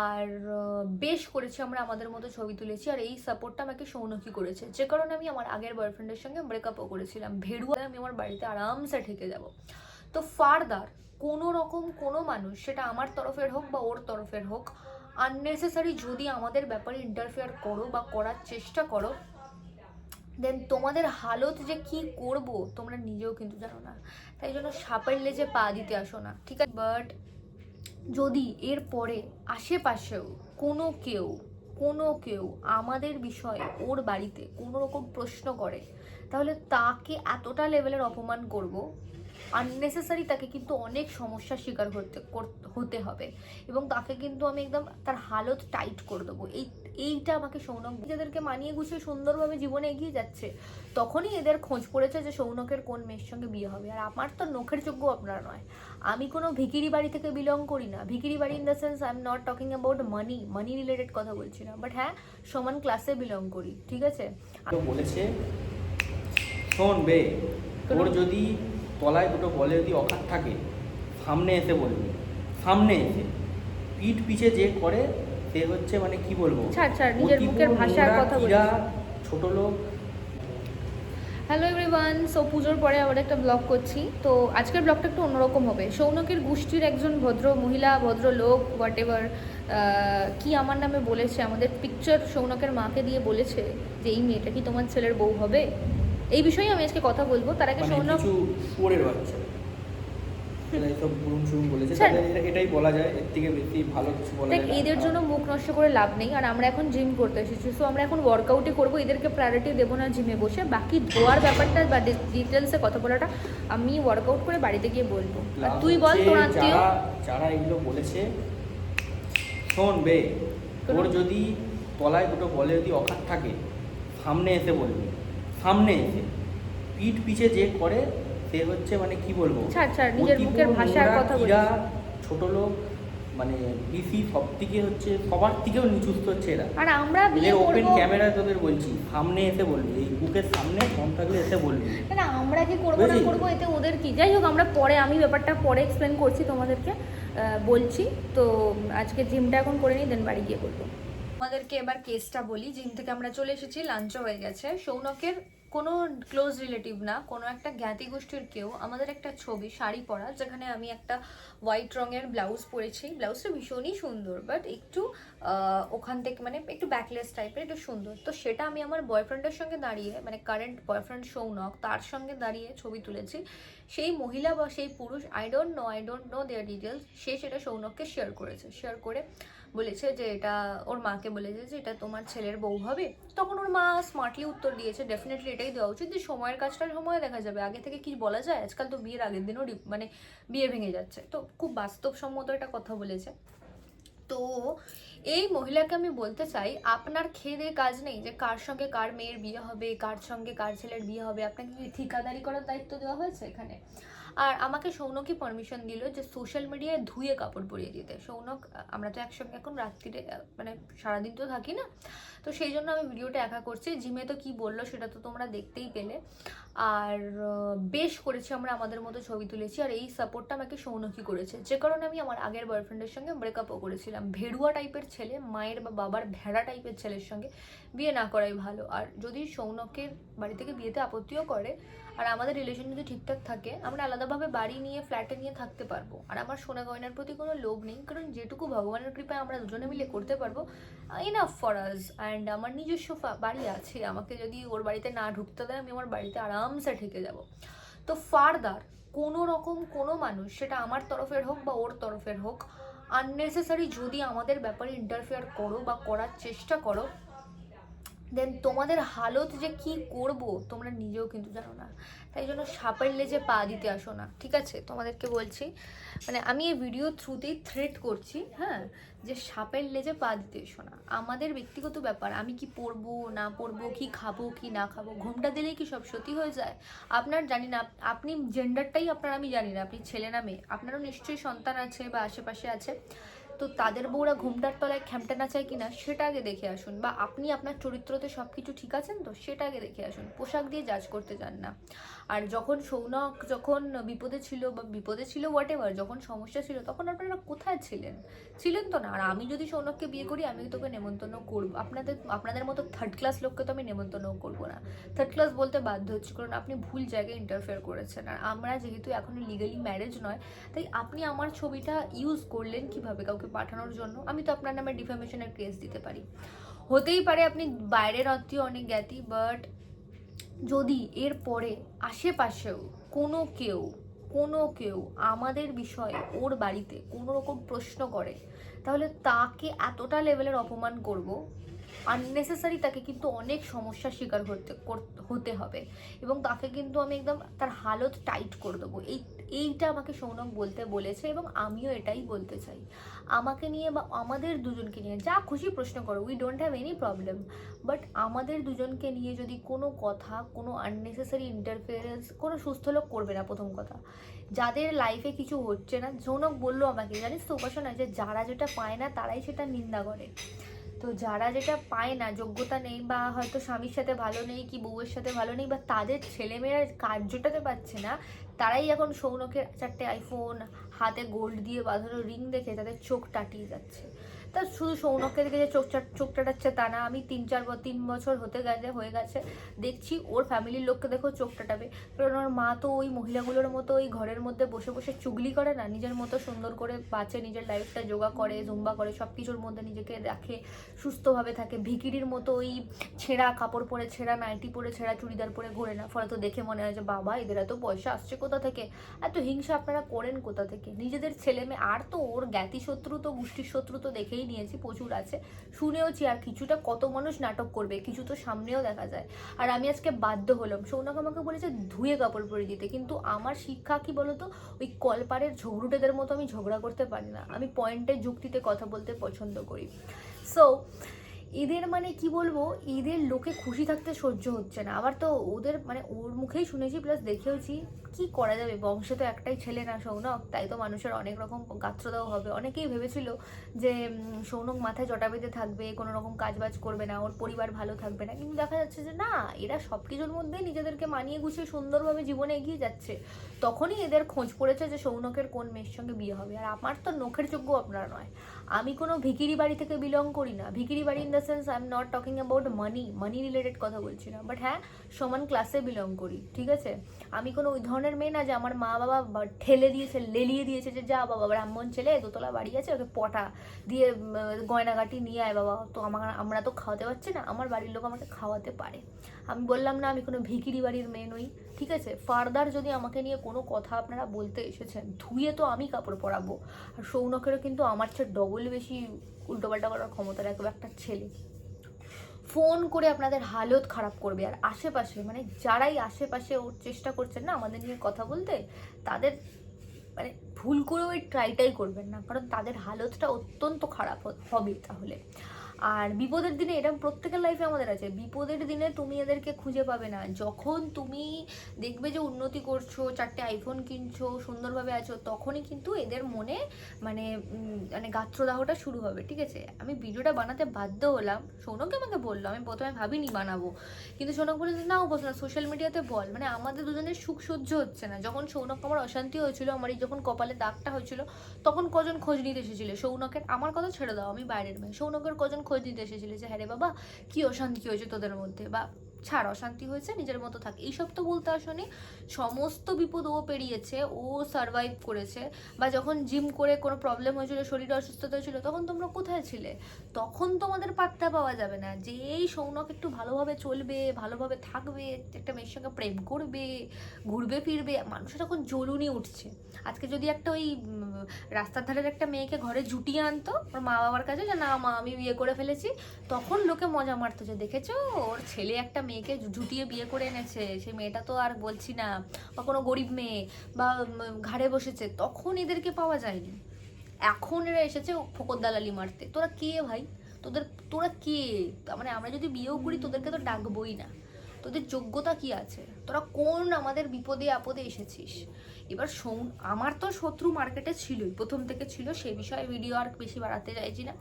আর বেশ করেছি আমরা আমাদের মতো ছবি তুলেছি, আর এই সাপোর্টটা আমাকে সৌনকি করেছে। যে কারণে আমি আমার আগের বয়ফ্রেন্ডের সঙ্গে ব্রেকআপও করেছিলাম। ভেড়ুয়া আমি আমার বাড়িতে আরামসে ঠেকে যাব। তো ফারদার, কোনো রকম কোনো মানুষ, সেটা আমার তরফের হোক বা ওর তরফের হোক আননেসেসারি যদি আমাদের ব্যাপারে ইন্টারফেয়ার করো বা করার চেষ্টা করো দেন তোমাদের হালত যে কি করব, তোমরা নিজেও কিন্তু জানো না। তাই জন্য সাপের লেজে পা দিতে আসো না, ঠিক আছে? বাট যদি এর পরে আশেপাশেও কোনো কেউ কোনো কেউ আমাদের বিষয়ে ওর বাড়িতে কোনো রকম প্রশ্ন করে, তাহলে তাকে এতটা লেভেলের অপমান করব আননেসেসারি তাকে কিন্তু অনেক সমস্যার শিকার হতে হতে হবে। এবং তাকে কিন্তু আমি একদম তার হালত টাইট করে দেবো। এই এইটা আমাকে সৌনক যাদেরকে মানিয়ে গুছিয়ে সুন্দরভাবে জীবনে এগিয়ে যাচ্ছে তখনই এদের খোঁজ পড়েছে যে সৌনকের কোন মেয়ের সঙ্গে বিয়ে হবে। আর আমার তো নখের যোগ্য আপনারা নয়। আমি কোনো ভিকিরি বাড়ি থেকে বিলং করি না। ভিকিরি বাড়ি in the sense I am not talking about money money related কথা বলছি না। বাট হ্যাঁ সমান ক্লাসে বিলং করি ঠিক আছে? বলেছে শোন বে তোর যদি তলায় দুটো বলে যদি অকাত থাকে সামনে এসে বলবে। সামনে এসে। পিঠ পিছে যে করে সে হচ্ছে মানে কি বলব? ছোট লোক। হ্যালো এভরিওয়ান সো পুজোর পরে আবার একটা ব্লগ করছি। তো আজকের ব্লগটা একটু অন্যরকম হবে। সৌনকের গোষ্ঠীর একজন ভদ্র মহিলা ভদ্র লোক হোয়াট এভার কি আমার নামে বলেছে? আমাদের পিকচার সৌনকের মাকে দিয়ে বলেছে যে এই মেয়েটা কি তোমার ছেলের বউ হবে? এই বিষয়ে আমি আজকে কথা বলব। তার আগে মানে সৌনক কিছু পরের বাচ্চা। এদের জন্য মুখ নষ্ট করে লাভ নেই। আর আমরা এখন জিম করতে এসেছি। সো আমরা এখন ওয়ার্কআউটই করব। এদেরকে প্রায়োরিটি দেবো না জিমে বসে। বাকি ধোয়ার ব্যাপারটা বা ডিটেলসে কথা বলাটা আমি ওয়ার্কআউট করে বাড়িতে গিয়ে বলব। আর তুই বল তোর আত্মীয়? যারা যারা এগুলো বলেছে শোন বে তোর যদি তলায় দুটো বলে যদি অকাত থাকে সামনে এসে বলবি। সামনে এসে পিঠ পিছে যে করে সে হচ্ছে মানে কি বলব? ছাড় ছাড় নিজের মুখের ভাষার কথা বলিস ছোট লোক মানে বিসি সব থেকে হচ্ছে সবার থেকেও নিচুস্ত হচ্ছে এরা। আর আমরা বিয়ে ওপেন ক্যামেরায় তোদের বলছি সামনে এসে বলবি এই বুকের সামনে ফোন থাকলে এসে বলবি। না আমরা কি করব না? করব এতে ওদের কি? যাই হোক আমরা পরে আমি ব্যাপারটা পরে এক্সপ্লেন করছি তোমাদেরকে বলছি। তো আজকে জিমটা এখন করে নিই দেন বাড়ি গিয়ে করব। আমাদেরকে এবার কেসটা বলি। জিম থেকে আমরা চলে এসেছি লাঞ্চও হয়ে গেছে। সৌনকের কোনো ক্লোজ রিলেটিভ না, কোনো একটা জ্ঞাতি গোষ্ঠীর কেউ আমাদের একটা ছবি, শাড়ি পরা, যেখানে আমি একটা হোয়াইট রঙের ব্লাউজ পরেছি। ব্লাউজটা ভীষণই সুন্দর বাট একটু ওখান থেকে মানে একটু ব্যাকলেস টাইপের একটু সুন্দর। তো সেটা আমি আমার বয়ফ্রেন্ডের সঙ্গে দাঁড়িয়ে মানে কারেন্ট বয়ফ্রেন্ড সৌনক, তার সঙ্গে দাঁড়িয়ে ছবি তুলেছি। সেই মহিলা বা সেই পুরুষ I don't know I don't know their details সে সেটা সৌনককে শেয়ার করেছে। শেয়ার করে বলেছে যে এটা ওর মাকে বলেছে যে এটা তোমার ছেলের বউ হবে। তখন ওর মা স্মার্টলি উত্তর দিয়েছে ডেফিনেটলি এটাই দেওয়া উচিত যে সময়ের কাজটা সময় দেখা যাবে। আগে থেকে কি বলা যায়? আজকাল তো বিয়ের আগের দিনও মানে বিয়ে ভেঙে যাচ্ছে। তো খুব বাস্তবসম্মত একটা কথা বলেছে। তো এই মহিলাকে আমি বলতে চাই, আপনার খেদে কাজ নেই যে কার সঙ্গে কার মেয়ের বিয়ে হবে, কার সঙ্গে কার ছেলের বিয়ে হবে, আপনাকে কি ঠিকাদারি করার দায়িত্ব দেওয়া হয়েছে এখানে? আর আমাকে সৌনকই পারমিশন দিল যে সোশ্যাল মিডিয়ায় ধুয়ে কাপড় পরিয়ে দিতে। সৌনক, আমরা তো একসঙ্গে এখন রাত্রিরে মানে সারাদিন তো থাকি না। তো সেই জন্য আমি ভিডিওটা একা করছি। জিমে তো কি বলল সেটা তো তোমরা দেখতেই পেলে। আর বেশ করেছি আমরা আমাদের মতো ছবি তুলেছি। আর এই সাপোর্টটা আমাকে সৌনকই করেছে। যে কারণে আমি আমার আগের বয়ফ্রেন্ডের সঙ্গে ব্রেকআপও করেছিলাম। ভেড়ুয়া টাইপের ছেলে, মায়ের বা বাবার ভেড়া টাইপের ছেলের সঙ্গে বিয়ে না করাই ভালো। আর যদি সৌনকের বাড়ি থেকে বিয়েতে আপত্তিও করে আর আমাদের রিলেশন যদি ঠিকঠাক থাকে, আমরা আলাদাভাবে বাড়ি নিয়ে ফ্ল্যাটে নিয়ে থাকতে পারব। আর আমার সোনা গয়নার প্রতি কোনো লোভ নেই, কারণ যেটুকু ভগবানের কৃপায় আমরা দুজনে মিলে করতে পারব ইনাফ ফর আস অ্যান্ড আমার নিজস্ব বাড়ি আছে, আমাকে যদি ওর বাড়িতে না ঢুকতে দেয়, আমি আমার বাড়িতে আরামসে ঠেকে যাব। তো ফারদার কোনো রকম কোনো মানুষ, সেটা আমার তরফের হোক বা ওর তরফের হোক আননেসেসারি যদি আমাদের ব্যাপারে ইন্টারফেয়ার করো বা করার চেষ্টা করো দেন তোমাদের হালত যে কি করব, তোমরা নিজেও কিন্তু জানো না। তাই জন্য সাপের লেজে পা দিতে আসো না, ঠিক আছে? তোমাদেরকে বলছি মানে আমি এই ভিডিও থ্রুতেই থ্রেট করছি হ্যাঁ? যে সাপের লেজে পা দিতে এসো না। আমাদের ব্যক্তিগত ব্যাপার, আমি কি পরবো, না পরবো, কি খাব, কি না খাব, ঘুমটা দিলেই কি সব সত্যি হয়ে যায়? আপনার জানি না, আপনি জেন্ডারটাই আপনার, আমি জানি না, আপনি ছেলে না মেয়ে, আপনারও নিশ্চয়ই সন্তান আছে বা আশেপাশে আছে। তো তাদের বউরা ঘুমটার তলায় খ্যামটা নাচায় কিনা সেটা আগে দেখে আসুন বা আপনি আপনার চরিত্রতে সব কিছু ঠিক আছেন তো সেটা আগে দেখে আসুন। পোশাক দিয়ে জাজ করতে যান না। আর যখন সৌনক যখন বিপদে ছিল বা বিপদে ছিল হোয়াট এভার যখন সমস্যা ছিল, তখন আপনারা কোথায় ছিলেন? ছিলেন তো না। আর আমি যদি সৌনককে বিয়ে করি, আমি তোকে নেমন্তন্ন করব। আপনাদের আপনাদের মতো থার্ড ক্লাস লোককে তো আমি নেমন্তন্ন করব না। থার্ড ক্লাস বলতে বাধ্য হচ্ছে, কারণ আপনি ভুল জায়গায় ইন্টারফেয়ার করেছেন। আর আমরা যেহেতু এখন লিগালি ম্যারেজ নয়, তাই আপনি আমার ছবিটা ইউজ করলেন কীভাবে? কাউকে পাঠানোর জন্য, আমি তো আপনার নামে ডিফামেশনের কেস দিতে পারি। হতেই পারে আপনি বাইরের আত্মীয় অনেক জ্ঞাতি বাট যদি এর পরে আশেপাশেও কোনো কেউ কোনো কেউ আমাদের বিষয়ে ওর বাড়িতে কোনো রকম প্রশ্ন করে, তাহলে তাকে এতটা লেভেলের অপমান করব আননেসেসারি তাকে কিন্তু অনেক সমস্যার শিকার হতে কর- হতে হবে। এবং তাকে কিন্তু আমি একদম তার হালত টাইট করে দেবো। এই এইটা আমাকে সৌনক বলতে বলেছে এবং আমিও এটাই বলতে চাই। আমাকে নিয়ে বা আমাদের দুজনকে নিয়ে যা খুশি প্রশ্ন করো we don't have any problem but আমাদের দুজনকে নিয়ে যদি কোনো কথা, কোনো আননেসেসারি ইন্টারফিয়ারেন্স কোনো সুস্থ লোক করবে না প্রথম কথা। যাদের লাইফে কিছু হচ্ছে না জনক বলল আমাকে, জানিস তো উপাসনা যে যারা যেটা পায় না তারাই সেটা নিন্দা করে। তো যারা যেটা পায় না, যোগ্যতা নেই বা হয়তো স্বামীর সাথে ভালো নেই কি বউয়ের সাথে ভালো নেই বা তাদের ছেলেমেয়েরা কার্যটাতে পাচ্ছে না তারাই এখন সৌনকের চারটে আইফোন হাতে গোল্ড দিয়ে বাঁধানো রিং দেখে তাদের চোখ টাটিয়ে যাচ্ছে। তা শুধু সৌনককে দেখে যে চোখ চোখ টাটাচ্ছে তা না, আমি তিন চার তিন বছর হতে গেছে, হয়ে গেছে। দেখছি ওর ফ্যামিলির লোককে দেখো চোখ টাটাবে কারণ ওর মা তো ওই মহিলাগুলোর মতো ওই ঘরের মধ্যে বসে বসে চুগলি করে না, নিজের মতো সুন্দর করে বাঁচে, নিজের লাইফটা যোগা করে জুম্বা করে সব কিছুর মধ্যে নিজেকে রাখে, সুস্থভাবে থাকে। ভিকিরির মতো ওই ছেঁড়া কাপড় পরে, ছেঁড়া নাইটি পরে, ছেঁড়া চুড়িদার পরে ঘোরে না। ফলে তো দেখে মনে হয় যে, বাবা, এদের এত পয়সা আসছে কোথা থেকে? এত হিংসা আপনারা করেন কোথা থেকে? নিজেদের ছেলে মেয়ে আর তো ওর জ্ঞাতি শত্রু তো, গোষ্ঠীর শত্রু তো দেখেই নিয়েছি, প্রচুর আছে। শুনেওছি আর কিছুটা কত মানুষ নাটক করবে, কিছু তো সামনেও দেখা যায়। আর আমি আজকে বাধ্য হলাম। সৌনক আমাকে বলেছে ধুয়ে কাপড় পরে দিতে, কিন্তু আমার শিক্ষা কি বলতো? ওই কলপারের ঝগড়ুটেদের মতো আমি ঝগড়া করতে পারি না। আমি পয়েন্টের যুক্তিতে কথা বলতে পছন্দ করি। সো এদের মানে কি বলব? এদের লোকে খুশি থাকতে সহ্য হচ্ছে না। আবার তো ওদের মানে ওর মুখেই শুনেছি প্লাস দেখেওছি কি করা যাবে? বংশে তো একটাই ছেলে না সৌনক, তাই তো মানুষের অনেক রকম গাত্রদাও হবে। অনেকেই ভেবেছিল যে সৌনক মাথায় জটা বেঁধে থাকবে, কোনো রকম কাজ বাজ করবে না, ওর পরিবার ভালো থাকবে না। কিন্তু দেখা যাচ্ছে যে, না, এরা সব কিছুর মধ্যে নিজেদেরকে মানিয়ে গুছিয়ে সুন্দরভাবে জীবনে এগিয়ে যাচ্ছে। তখনই এদের খোঁজ পড়েছে যে, সৌনকের কোন মেয়ের সঙ্গে বিয়ে হবে। আর আমার তো নখের যোগ্য আপনারা নয়। আমি কোনো ভিকিরি বাড়ি থেকে বিলং করি না। ভিকিরি বাড়ি in the sense I am not talking about money money related কথা বলছি না। বাট হ্যাঁ সমান ক্লাসে বিলং করি, ঠিক আছে? আমি কোনো ওই ধরনের মেয়ে না যে আমার মা বাবা ঠেলে দিয়েছে, লেলিয়ে দিয়েছে যে যা বাবা ব্রাহ্মণ ছেলে দোতলা বাড়ি আছে, ওকে পটা দিয়ে গয়নাগাটি নিয়ে আয় বাবা। তো আমার, আমরা তো খাওয়াতে পারছি না, আমার বাড়ির লোক আমাকে খাওয়াতে পারে। আমি বললাম, না, আমি কোনো ভিকিরি বাড়ির মেয়ে নই, ঠিক আছে? ফার্দার যদি আমাকে নিয়ে কোনো কথা আপনারা বলতে এসেছেন, ধুয়ে তো আমি কাপড় পরাবো। আর সৌনকেরও কিন্তু আমার চেয়ে ডবল বেশি উল্টোপাল্টা করার ক্ষমতা রাখবে একটা ছেলে। ফোন করে আপনাদের হালত খারাপ করবে। আর আশেপাশে মানে যারাই আশেপাশে ওর চেষ্টা করছেন না আমাদের নিয়ে কথা বলতে, তাদের মানে ভুল করে ওই ট্রাইটাই করবেন না। কারণ তাদের হালতটা অত্যন্ত খারাপ হবে তাহলে। আর বিপদের দিনে এটা প্রত্যেকের লাইফে আমাদের আছে। বিপদের দিনে তুমি এদেরকে খুঁজে পাবে না। যখন তুমি দেখবে যে উন্নতি করছ, চারটে আইফোন কিনছো, সুন্দরভাবে আছো, তখনই কিন্তু এদের মনে মানে মানে গাত্রদাহটা শুরু হবে, ঠিক আছে? আমি ভিডিওটা বানাতে বাধ্য হলাম। সৌনকে আমাকে বলল, আমি প্রথমে ভাবিনি বানাবো। কিন্তু সৌনক বলে যে, না বলছো না সোশ্যাল মিডিয়াতে বল। মানে আমাদের দুজনের সুখ সহ্য হচ্ছে না। যখন সৌনক আমার অশান্তি হয়েছিল, আমার এই যখন কপালে দাগটা হয়েছিল, তখন কজন খোঁজ নিতে এসেছিল? সৌনকের, আমার কথা ছেড়ে দাও, আমি বাইরের মেয়ে। সৌনকের কজন খোঁজ নিতে এসেছিল যে হ্যাঁ রে বাবা কি অশান্তি হয়েছে তোদের মধ্যে? বা ছাড়, অশান্তি হয়েছে, নিজের মতো থাক। এইসব তো বলতে আসনি। সমস্ত বিপদ ও পেরিয়েছে, ও সারভাইভ করেছে, বা যখন জিম করে কোনো প্রবলেম হয়েছিল, শরীরে অসুস্থতা হয়েছিল তখন তোমরা কোথায় ছিলে? তখন তোমাদের পাত্তা পাওয়া যাবে না যে এই সৌনক একটু ভালোভাবে চলবে, ভালোভাবে থাকবে, একটা মেয়ের সঙ্গে প্রেম করবে, ঘুরবে, ফিরবে। মানুষের এখন জ্বলুনি উঠছে। আজকে যদি একটা ওই রাস্তার ধারের একটা মেয়েকে ঘরে জুটিয়ে আনতো, ওর মা বাবার কাছে যে, না মা, আমি বিয়ে করে ফেলেছি। তখন লোকে মজা মারতো যে, দেখেছ? ওর ছেলে একটা মেয়েকে জুটিয়ে বিয়ে করে এনেছে সেই মেয়েটা তো আর বলছি না, বা কোনো গরিব মেয়ে, বা ঘাড়ে বসেছে, তখন এদেরকে পাওয়া যায়নি। এখন এরা এসেছে ফোকর দালালি মারতে। তোরা কে ভাই? তোদের, তোরা কে? মানে আমরা যদি বিয়েও করি, তোদেরকে তো ডাকবোই না। তোদের যোগ্যতা কি আছে? তোরা কোন আমাদের বিপদে আপদে এসেছিস? এবার আমার তো শত্রু মার্কেটে ছিলই। প্রথম থেকে ছিল, সে বিষয়ে ভিডিও আর বেশি বাড়াতে চাইছি না।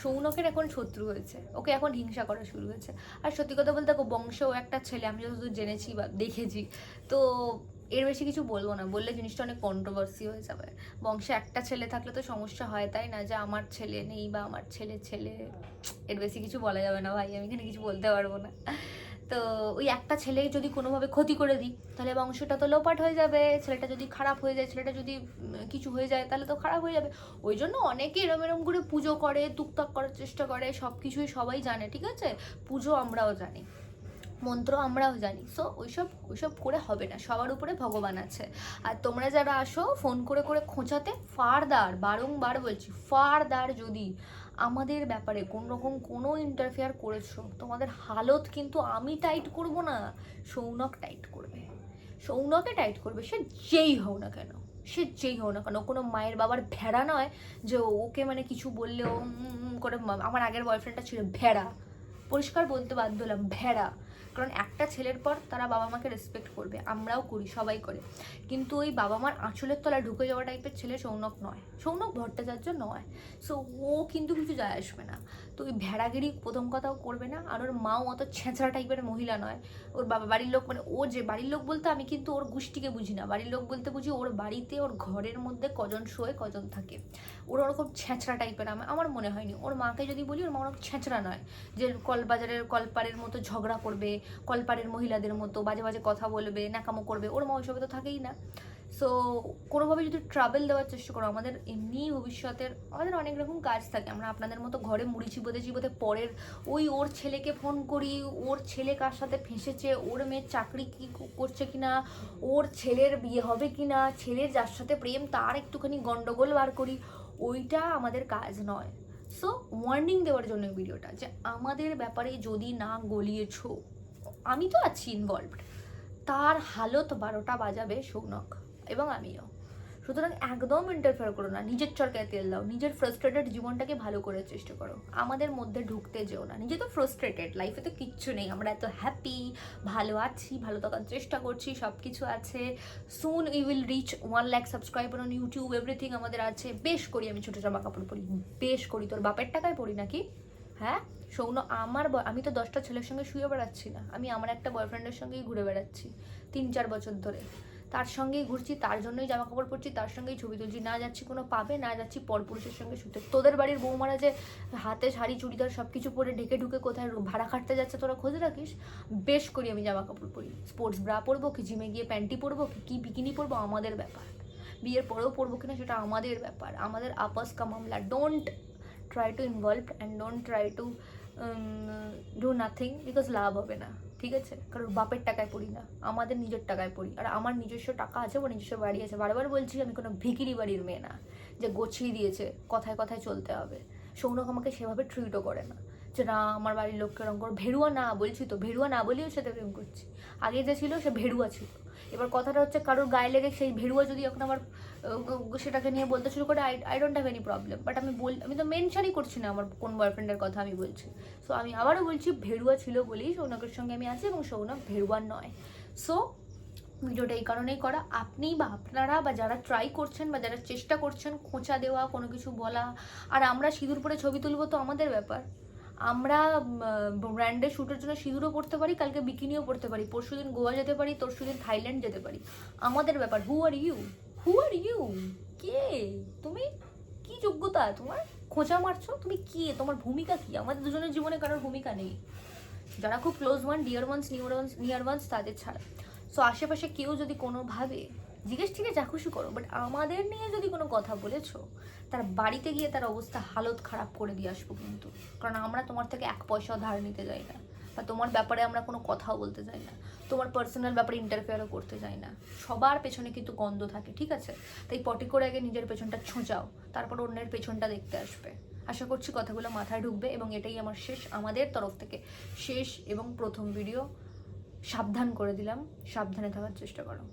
সৌনকের এখন শত্রু হয়েছে। ওকে এখন হিংসা করা শুরু হয়েছে। আর সত্যি কথা বলতে দেখো, বংশেও একটা ছেলে, আমি যতদূর জেনেছি বা দেখেছি, তো এর বেশি কিছু বলব না। বললে জিনিসটা অনেক কন্ট্রোভার্সি হয়ে যাবে। বংশে একটা ছেলে থাকলে তো সমস্যা হয়, তাই না? যে আমার ছেলে নেই বা আমার ছেলে ছেলে, এর বেশি কিছু বলা যাবে না ভাই, আমি এখানে কিছু বলতে পারব না। তো ওই একটা ছেলে যদি কোনোভাবে ক্ষতি করে দিই, তাহলে বংশটা তো লোপাট হয়ে যাবে, ছেলেটা যদি খারাপ হয়ে যায়, ছেলেটা যদি কিছু হয়ে যায়, তাহলে তো খারাপ হয়ে যাবে। ওই জন্য অনেকে এরম এরম করে পুজো করে, টুকটাক করার চেষ্টা করে, সব কিছুই সবাই জানে, ঠিক আছে? পুজো আমরাও জানি, মন্ত্র আমরাও জানি সো ওইসব ওইসব করে হবে না, সবার উপরে ভগবান আছে। আর তোমরা যারা আসো ফোন করে করে খোঁচাতে, ফারদার, বারংবার বলছি, ফারদার যদি আমাদের ব্যাপারে কোন রকম কোনো ইন্টারফেয়ার করেছ? তোমাদের হালত কিন্তু আমি টাইট করব না, সৌনক টাইট করবে। সৌনকে টাইট করবে, সে যেই হোক না কেন, সে যেই হোক না কেন, কোনো মায়ের বাবার ভেড়া নয় যে ওকে মানে কিছু বললেও করে আমার আগের বয়ফ্রেন্ডটা ছিল ভেড়া। পরিষ্কার বলতে বাধ্য হলাম, ভেড়া। কারণ একটা ছেলের পর তারা বাবা মাকে রেসপেক্ট করবে, আমরাও করি, সবাই করে। কিন্তু ওই বাবা মার আঁচলের তলায় ঢুকে যাওয়া টাইপের ছেলে সৌনক নয়। সৌনক ভট্টাচার্য নয়। সো ও কিন্তু কিছু যায় আসবে না। তো ওই ভেড়াগিরি প্রথম কথাও করবে না। আর ওর মাও অত ছেঁচড়া টাইপের মহিলা নয়। ওর বাবা বাড়ির লোক মানে ও যে বাড়ির লোক বলতে আমি কিন্তু ওর গোষ্ঠীকে বুঝি না। বাড়ির লোক বলতে বুঝি ওর বাড়িতে, ওর ঘরের মধ্যে কজন শোয়, কজন থাকে। ওর ওরকম ছেঁচড়া টাইপের আমার আমার মনে হয়নি। ওর মাকে যদি বলি, ওর মা ওরকম ছেঁচড়া নয় যে কলবাজারের কলপারের মতো ঝগড়া করবে কলপারের মহিলাদের মতো বাজে বাজে কথা বলবে নাকামো করবে ওর মা ওইসবে তো থাকেই না। সো কোনোভাবে যদি ট্রাভেল দেওয়ার চেষ্টা করো, আমাদের এমনি ভবিষ্যতের, আমাদের অনেক রকম কাজ থাকে। আমরা আপনাদের মতো ঘরে মুড়ি চিবোতে চিবোতে পরের ওই ওর ছেলেকে ফোন করি, ওর ছেলে কার সাথে ফেঁসেছে, ওর মেয়ের চাকরি কি করছে কি না ওর ছেলের বিয়ে হবে কি না ছেলের যার সাথে প্রেম তার একটুখানি গন্ডগোল বার করি, ওইটা আমাদের কাজ নয়। সো ওয়ার্নিং দেওয়ার জন্য ভিডিওটা যে আমাদের ব্যাপারে যদি না গলিয়েছো আমি তো আছি ইনভলভড তার হালত বারোটা বাজাবে সৌনক এবং আমিও। সুতরাং একদম ইন্টারফেয়ার করো না, নিজের চরকায় তেল দাও, নিজের ফ্রাস্ট্রেটেড জীবনটাকে ভালো করার চেষ্টা করো। আমাদের মধ্যে ঢুকতে যেও না, নিজে তো ফ্রাস্ট্রেটেড লাইফে তো কিচ্ছু নেই, আমরা এত হ্যাপি ভালো আছি, ভালো থাকার চেষ্টা করছি সব কিছু আছে। Soon we will reach one lakh subscriber on YouTube everything আমাদের আছে। বেশ করি আমি ছোটো জামা কাপড় পরি, বেশ করি। তোর বাপের টাকায় পড়ি নাকি? হ্যাঁ? সৌন, আমার আমি তো দশটা ছেলের সঙ্গে শুয়ে বেড়াচ্ছি না। আমি আমার একটা বয়ফ্রেন্ডের সঙ্গেই ঘুরে বেড়াচ্ছি, তিন চার বছর ধরে। তার সঙ্গেই ঘুরছি, তার জন্যই জামা কাপড় পরছি, তার সঙ্গেই ছবি তুলছি। না যাচ্ছি কোনো পাবে, না যাচ্ছি পরপুরুষের সঙ্গে শুতে। তোদের বাড়ির বৌমারা যে হাতে শাড়ি, চুড়িদার সব কিছু পরে ঢেকে ঢুকে কোথায় ভাড়া খাটতে যাচ্ছে, তোরা খোঁজ রাখিস? বেশ করি আমি জামা কাপড় পরি। স্পোর্টস ব্রা পরবো কি জিমে গিয়ে প্যান্টি পরবো কি কি বিকিনি পরবো, আমাদের ব্যাপার। বিয়ের পরেও পরবো কিনা সেটা আমাদের ব্যাপার। আমাদের আপস কা মামলা don't try to involve and don't try to do nothing because লাভ হবে না, ঠিক আছে? কারণ বাপের টাকায় পড়ি না, আমাদের নিজের টাকায় পড়ি। আর আমার নিজস্ব টাকা আছে বা নিজস্ব বাড়ি আছে। বারবার বলছি আমি কোনো ভিকিরি বাড়ির মেয়ে না, যে গছিয়ে দিয়েছে, কথায় কথায় চলতে হবে। সৌনক আমাকে সেভাবে ট্রিটও করে না। যে না আমার বাড়ির লোককে এরকম করে ভেরুয়া না বলছি তো ভেড়ুয়া না বলেও সাথে প্রেম করছি। আগে যে ছিল সে ভেড়ুয়া ছিল। এবার কথাটা হচ্ছে কারোর গায়ে লেগে সেই ভেড়ুয়া যদি এখন আমার সেটাকে নিয়ে বলতে শুরু করে I I don't have any problem but আমি বল আমি তো মেনশনই করছি না আমার কোন বয়ফ্রেন্ডের কথা আমি বলছি। সো আমি আবারও বলছি ভেরুয়া ছিল বলেই সৌনকের সঙ্গে আমি আছি এবং সৌনক ভেড়ুয়া নয়। সো ভিডিওটা এই কারণেই করা। আপনি বা আপনারা বা যারা ট্রাই করছেন বা যারা চেষ্টা করছেন খোঁচা দেওয়া, কোনো কিছু বলা, আর আমরা সিঁদুর পরে ছবি তুলবো তো আমাদের ব্যাপার। আমরা ব্র্যান্ডের শ্যুটের জন্য সিঁদুরও পড়তে পারি, কালকে বিকিনিও পড়তে পারি। পরশু দিন গোয়া যেতে পারি, তরশু দিন থাইল্যান্ড যেতে পারি। আমাদের ব্যাপার হু are you who are you কে? তুমি কি যোগ্যতা তোমার? খোঁচা মারছো? তুমি কি? তোমার ভূমিকা কি? আমাদের দুজনের জীবনে কারোর ভূমিকা নেই। যারা খুব close one dear ones near ones near ones তাদের ছাড়া। সো আশেপাশে কেউ যদি কোনোভাবে জিজ্ঞেস থেকে যা খুশি করো বাট আমাদের নিয়ে যদি কোনো কথা বলেছ, তার বাড়িতে গিয়ে তার অবস্থা হালত খারাপ করে দিয়ে আসব কিন্তু। কারণ আমরা তোমার থেকে এক পয়সাও ধার নিতে যাই না, বা তোমার ব্যাপারে আমরা কোনো কথাও বলতে চাই না, তোমার পার্সোনাল ব্যাপারে ইন্টারফেয়ারও করতে চাই না। সবার পেছনে কিন্তু গন্ধ থাকে, ঠিক আছে? তাই পটি করে আগে নিজের পেছনটা ছোঁচাও, তারপর অন্যের পেছনটা দেখতে আসবে। আশা করছি কথাগুলো মাথায় ঢুকবে এবং এটাই আমার শেষ, আমাদের তরফ থেকে শেষ এবং প্রথম ভিডিও সাবধান করে দিলাম, সাবধানে থাকার চেষ্টা করো।